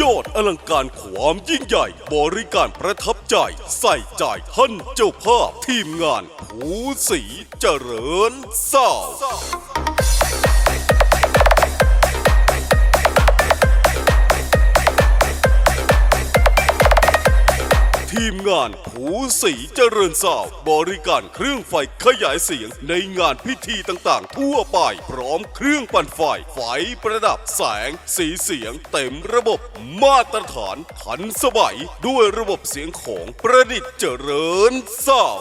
ยอลังการความยิ่งใหญ่ บริการประทับใจ ใส่ใจท่านเจ้าภาพทีมงาน ผูสีเจริญเศร้า ทีมงานผูสีเจริญสาวบริการเครื่องไฟขยายเสียงในงานพิธีต่างๆ ทั่วไป พร้อมเครื่องปั่นไฟ ไฟประดับแสง สีเสียง เต็มระบบมาตรฐานทันสมัย ด้วยระบบเสียงของประดิษฐ์เจริญสาว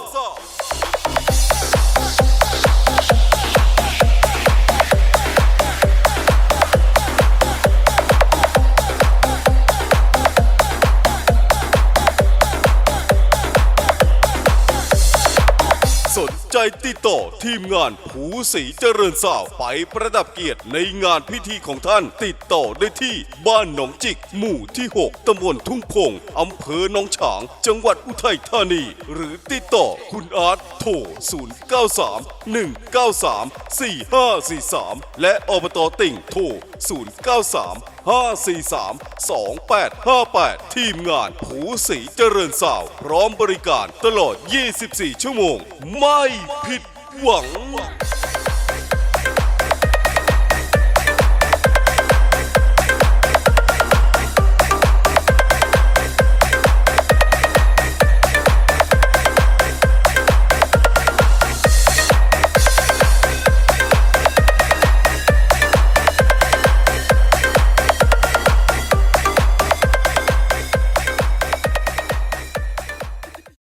สนใจติดต่อทีมงานผูสีเจริญสาวไปประดับเกียรติในงานพิธีของท่านติดต่อได้ที่บ้านหนองจิก หมู่ที่ 6ตำบลทุ่งพงอำเภอหนองฉาง จังหวัดอุทัยธานี หรือติดต่อคุณอาร์ตโทร093 193 4543 และอบตติ่งโทร093 543 2858 ทีมงานผูสีเจริญสาว พร้อมบริการตลอด 24 ชั่วโมง ไม่ผิดหวัง